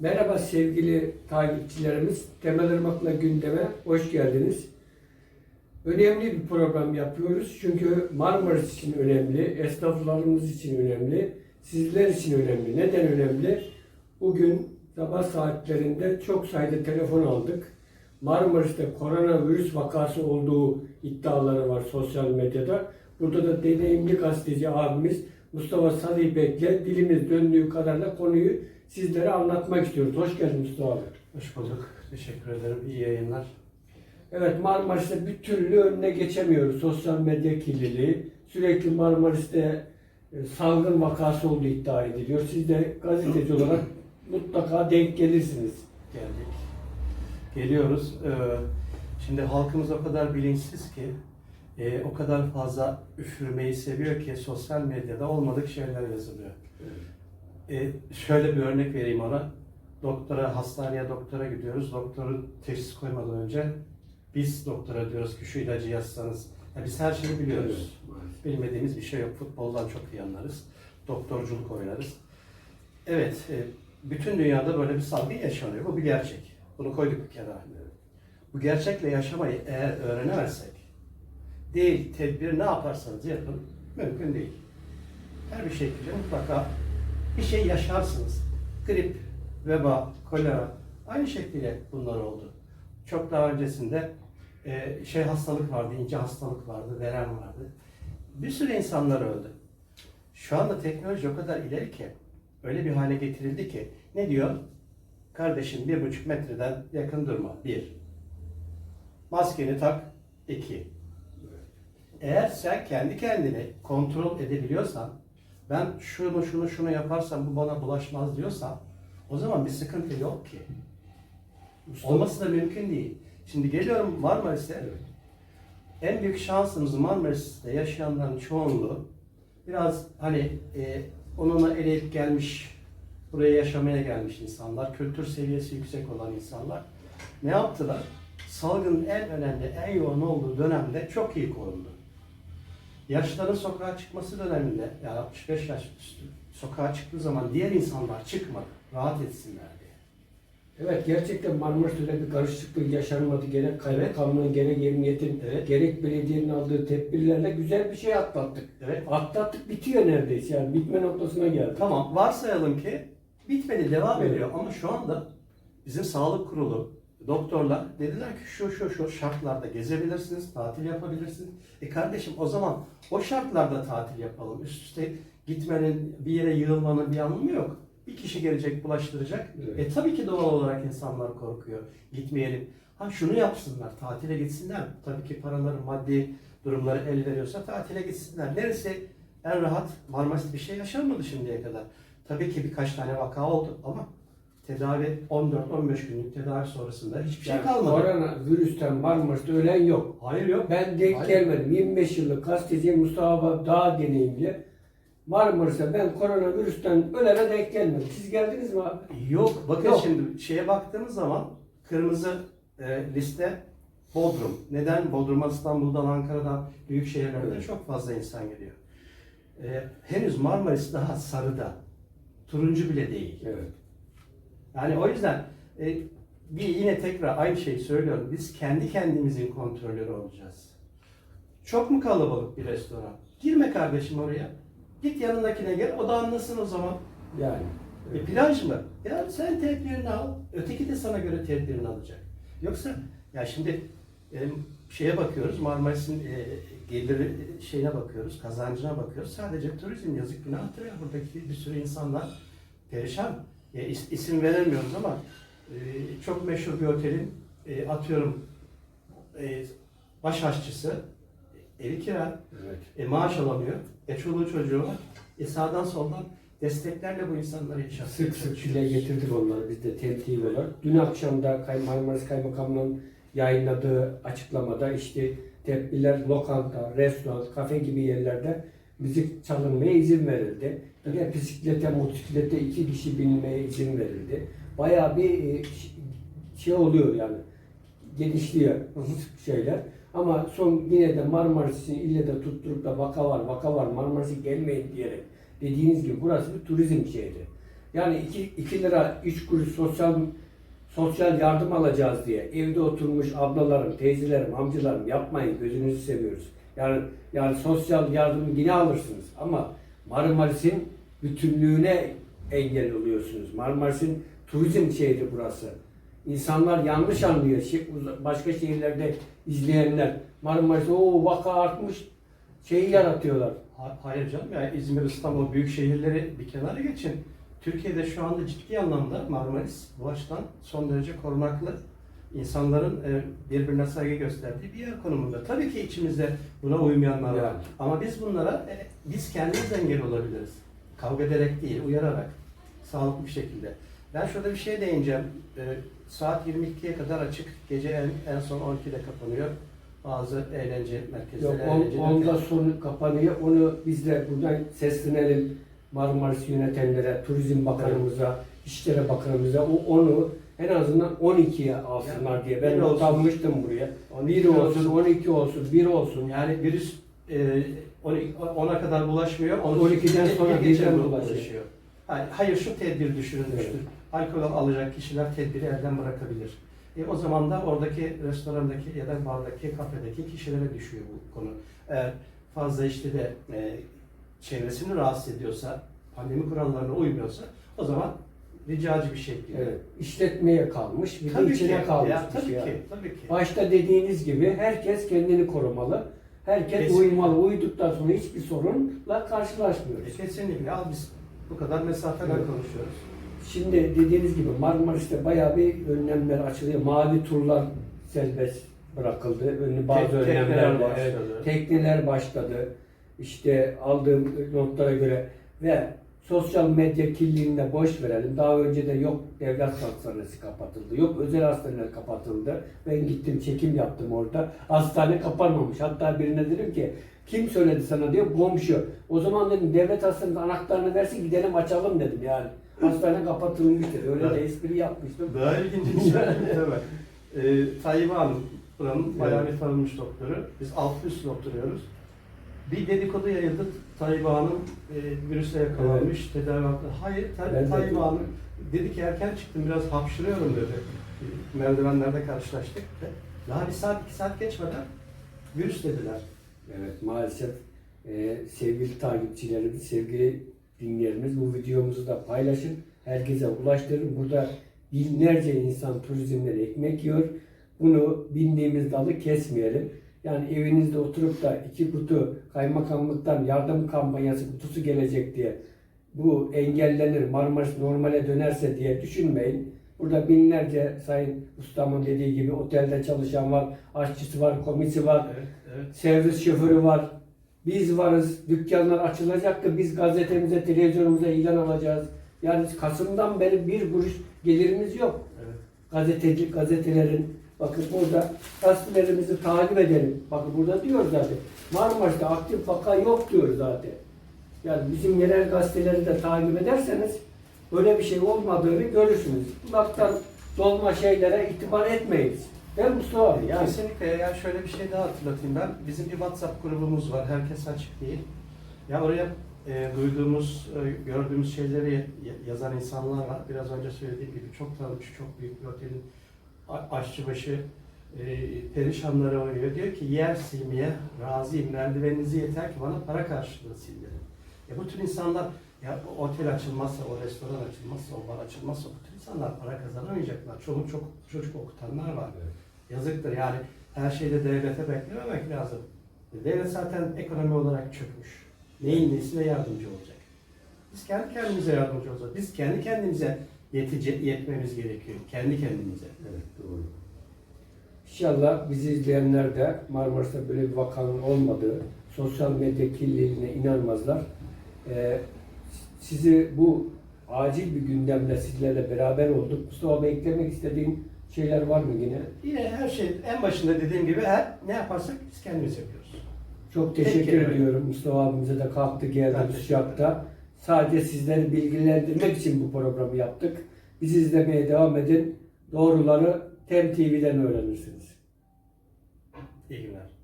Merhaba sevgili takipçilerimiz. Temel Irmak'la gündeme hoş geldiniz. Önemli bir program yapıyoruz. Çünkü Marmaris için önemli, esnaflarımız için önemli, sizler için önemli. Neden önemli? Bugün sabah saatlerinde çok sayıda telefon aldık. Marmaris'te koronavirüs vakası olduğu iddiaları var sosyal medyada. Burada da deneyimli gazeteci abimiz Mustafa Salih Bek'le dilimiz döndüğü kadarıyla konuyu sizlere anlatmak istiyoruz. Hoş geldin Mustafa abi. Hoş bulduk. Teşekkür ederim. İyi yayınlar. Evet Marmaris'te bir türlü önüne geçemiyoruz. Sosyal medya kirliliği. Sürekli Marmaris'te e, salgın vakası olduğu iddia ediliyor. Siz de gazeteci olarak mutlaka denk gelirsiniz. Geldik. Geliyoruz. Ee, şimdi halkımız o kadar bilinçsiz ki, e, o kadar fazla üfürmeyi seviyor ki sosyal medyada olmadık şeyler yazılıyor. E, şöyle bir örnek vereyim ona. Doktora, hastaneye doktora gidiyoruz. Doktorun teşhis koymadan önce biz doktora diyoruz ki şu ilacı yazsanız. Ya biz her şeyi biliyoruz. Bilmediğimiz bir şey yok. Futboldan çok iyi anlarız. Doktorculuk oynarız. Evet, e, bütün dünyada böyle bir salgın yaşanıyor. Bu bir gerçek. Bunu koyduk bir kenara. Bu gerçekle yaşamayı eğer öğrenemezsek, değil tedbir ne yaparsanız yapın, mümkün değil. Her bir şekilde mutlaka bir şey yaşarsınız. Grip, veba, kolera, aynı şekilde bunlar oldu. Çok daha öncesinde e, şey hastalık vardı, ince hastalık vardı, verem vardı. Bir sürü insanlar öldü. Şu anda teknoloji o kadar ileri ki, öyle bir hale getirildi ki, ne diyor? Kardeşim bir buçuk metreden yakın durma, bir. Maskeni tak, iki. Eğer sen kendi kendini kontrol edebiliyorsan, ben şunu şunu şunu yaparsam bu bana bulaşmaz diyorsan, o zaman bir sıkıntı yok ki. Olması da mümkün değil. Şimdi geliyorum Marmaris'e. En büyük şansımız Marmaris'te yaşayanların çoğunluğu biraz hani e, onunla eleyip gelmiş, buraya yaşamaya gelmiş insanlar, kültür seviyesi yüksek olan insanlar ne yaptılar? Salgının en önemli, en yoğun olduğu dönemde çok iyi korundu. Yaşların sokağa çıkması döneminde, yani 65 yaş üstü sokağa çıktığı zaman diğer insanlar çıkmadı, rahat etsinler diye. Evet gerçekten Marmaris'te öyle bir karışıklık yaşanmadı. Gerek kaymakamlığın, gerek emniyetin, Evet. gerek belediyenin aldığı tedbirlerle güzel bir şey atlattık. Evet. Atlattık bitiyor neredeyse yani bitme noktasına geldi. Tamam, varsayalım ki bitmedi, devam ediyor. Ama şu anda bizim sağlık kurulu, doktorlar dediler ki şu şu şu şartlarda gezebilirsiniz, tatil yapabilirsiniz. E kardeşim o zaman o şartlarda tatil yapalım. Üst üste gitmenin, bir yere yığılmanın bir anlamı yok. Bir kişi gelecek, bulaştıracak. Evet. E tabii ki doğal olarak insanlar korkuyor. Gitmeyelim. Ha şunu yapsınlar, tatile gitsinler. Tabii ki paraları, maddi durumları el veriyorsa tatile gitsinler. Neresi en rahat? Marmaris'te bir şey yaşanmadı şimdiye kadar. Tabii ki birkaç tane vaka oldu ama tedavi 14-15 günlük tedavi sonrasında hiçbir şey kalmadı. Korona virüsten Marmaris'te ölen yok. Hayır yok. Ben denk Hayır. gelmedim. 25 yıllık gazeteci Mustafa daha deneyimli. Marmaris'te ben koronavirüsten ölene denk gelmedim. Siz geldiniz mi abi? Yok. Bakın Yok. şimdi şeye baktığımız zaman kırmızı e, liste Bodrum. Neden? Bodrum'a İstanbul'dan, Ankara'dan, büyük şehirlerden Evet. çok fazla insan geliyor. E, henüz Marmaris daha sarıda. Turuncu bile değil. Evet. Yani o yüzden e, bir yine tekrar aynı şeyi söylüyorum. Biz kendi kendimizin kontrolörü olacağız. Çok mu kalabalık bir restoran? Girme kardeşim oraya. Git yanındakine gel. O da anlasın o zaman. Yani. E, plaj mı? Ya sen tedbirini al. Öteki de sana göre tedbirini alacak. Yoksa ya şimdi e, şeye bakıyoruz. Marmaris'in e, geliri şeyine bakıyoruz. Kazancına bakıyoruz. Sadece turizm yazık günahtır ya. Buradaki bir sürü insanlar perişan. E, is- isim veremiyoruz ama e, çok meşhur bir otelin e, atıyorum e, baş aşçısı evi kira, Evet. e, maaş alamıyor. E çoluğu çocuğu var. E sağdan soldan desteklerle bu insanları yaşatmaya Sık sık dile getirdik onları biz de temsil olarak. Dün akşam da Marmaris Kaymakamlığı'nın yayınladığı açıklamada işte tedbirler lokanta, restoran, kafe gibi yerlerde müzik çalınmaya izin verildi. Yine bisiklete, motosiklete iki kişi binmeye izin verildi. Bayağı bir e, şey oluyor yani. Genişliyor şeyler. Ama son yine de Marmaris'i ille de tutturup da vaka var, vaka var, Marmaris'e gelmeyin diyerek dediğiniz gibi burası bir turizm şehri. Yani 2 lira 3 kuruş sosyal sosyal yardım alacağız diye evde oturmuş ablalarım, teyzelerim, amcalarım yapmayın gözünüzü seviyoruz. Yani yani sosyal yardımı yine alırsınız ama Marmaris'in bütünlüğüne engel oluyorsunuz. Marmaris'in turizm şehri burası. İnsanlar yanlış anlıyor. Başka şehirlerde izleyenler Marmaris'te o vaka artmış şeyi yaratıyorlar. Ha- Hayır canım ya İzmir, İstanbul büyük şehirleri bir kenara geçin. Türkiye'de şu anda ciddi anlamda Marmaris bu açıdan son derece korunaklı insanların e, birbirine saygı gösterdiği bir yer konumunda. Tabii ki içimizde buna uymayanlar var. Yani. Ama biz bunlara e, biz kendimiz engel olabiliriz. Kavga ederek değil, uyararak, sağlıklı bir şekilde. Ben şurada bir şey değineceğim. E, saat 22'ye kadar açık, gece en, en son 12'de kapanıyor. Bazı eğlence Yok, merkezleri, on, eğlence onda sonu kapanıyor. Onu biz de buradan seslenelim Marmaris yönetenlere, Turizm Bakanımıza, İşleri Bakanımıza. O onu en azından 12'ye alsınlar diye. Ben almıştım buraya. 12 1 olsun, olsun. 12 olsun, 1 olsun. Yani virüs e, 10'a kadar bulaşmıyor. 12'den sonra birden bulaşıyor. hayır şu tedbir düşünülmüştür. Evet. Alkol alacak kişiler tedbiri elden bırakabilir. E, o zaman da oradaki restorandaki ya da bardaki, kafedeki kişilere düşüyor bu konu. Eğer fazla işte de e, çevresini rahatsız ediyorsa, pandemi kurallarına uymuyorsa o zaman ricacı bir şekilde. Evet. İşletmeye kalmış, bir de Tabii içine ki, kalmış. ya, tabii şey ki, yani. tabii ki. Başta dediğiniz gibi herkes kendini korumalı. Herkes Kesinlikle. uyumalı. Uyuduktan sonra hiçbir sorunla karşılaşmıyoruz. E, kesinlikle. Al biz bu kadar mesafeden Evet. konuşuyoruz. Şimdi dediğiniz gibi Marmaris'te bayağı bir önlemler açılıyor. Mavi turlar serbest bırakıldı. Önlü bazı Tek- önlemler başladı. Tekneler başladı. İşte aldığım notlara göre ve sosyal medya kirliliğinde boş verelim. Daha önce de yok devlet hastanesi kapatıldı. Yok özel hastaneler kapatıldı. Ben gittim çekim yaptım orada. Hastane kapanmamış. Hatta birine dedim ki kim söyledi sana diyor komşu. O zaman dedim devlet hastanesinin anahtarını versin gidelim açalım dedim yani. Hastane kapatılmıştır. Öyle de espri yapmıştım. Daha ilginci bir şey. evet. Ee, Tayyip Hanım, buranın bayağı bir tanınmış doktoru. Biz alt üstte oturuyoruz. Bir dedikodu yayıldı. Tayyip Hanım e, virüse yakalanmış, tedavi altında. Hayır, Tay- Tayyip. Hanım dedi ki erken çıktım, biraz hapşırıyorum dedi. Merdivenlerde karşılaştık. Daha bir saat, iki saat geçmeden virüs dediler. Evet maalesef e, sevgili takipçilerimiz, sevgili dinleyenlerimiz bu videomuzu da paylaşın. Herkese ulaştırın. Burada binlerce insan turizmden ekmek yiyor. Bunu bindiğimiz dalı kesmeyelim. Yani evinizde oturup da iki kutu kaymakamlıktan yardım kampanyası kutusu gelecek diye bu engellenir, Marmaris normale dönerse diye düşünmeyin. Burada binlerce Sayın Ustam'ın dediği gibi otelde çalışan var, aşçısı var, komisi var, Evet, evet. servis şoförü var. Biz varız. Dükkanlar açılacak da biz gazetemize, televizyonumuza ilan alacağız. Yani Kasım'dan beri bir kuruş gelirimiz yok. evet. Gazeteci, gazetelerin bakın burada gazetelerimizi takip edelim. Bakın burada diyor zaten. Marmaris'te aktif vaka yok diyor zaten. Yani bizim yerel gazeteleri de takip ederseniz böyle bir şey olmadığını görürsünüz. Kulaktan dolma şeylere itibar etmeyiz. Ben Mustafa abi yani. Kesinlikle ya şöyle bir şey daha hatırlatayım ben. Bizim bir WhatsApp grubumuz var. Herkes açık değil. Ya oraya e, duyduğumuz, e, gördüğümüz şeyleri ya- yazan insanlar var. Biraz önce söylediğim gibi çok tanınmış, çok büyük bir otelin aşçıbaşı e, perişanlara uğruyor. Diyor ki yer silmeye razıyım. Merdiveninizi yeter ki bana para karşılığı sil dedim. Ya bu tür insanlar ya o otel açılmazsa, o restoran açılmazsa, o bar açılmazsa bu tür insanlar para kazanamayacaklar. Çoluk çok çocuk okutanlar var. Yazıktır yani her şeyde devlete beklememek lazım. Devlet zaten ekonomi olarak çökmüş. Neyin nesine yardımcı olacak? Biz kendi kendimize yardımcı olacağız. Biz kendi kendimize yetice, yetmemiz gerekiyor. Kendi kendimize. Evet doğru. İnşallah bizi izleyenler de Marmaris'te böyle bir vakanın olmadığı, sosyal medya kirliliğine inanmazlar. Ee, sizi bu acil bir gündemle sizlerle beraber olduk. Mustafa Bey eklemek istediğin şeyler var mı yine? Yine her şey en başında dediğim gibi her ne yaparsak biz kendimiz yapıyoruz. Çok teşekkür kelime. ediyorum. Mustafa abimize de kalktı geldi sıcakta. Sadece sizleri bilgilendirmek için bu programı yaptık. Bizi izlemeye devam edin. Doğruları TEM TV'den öğrenirsiniz. İyi günler.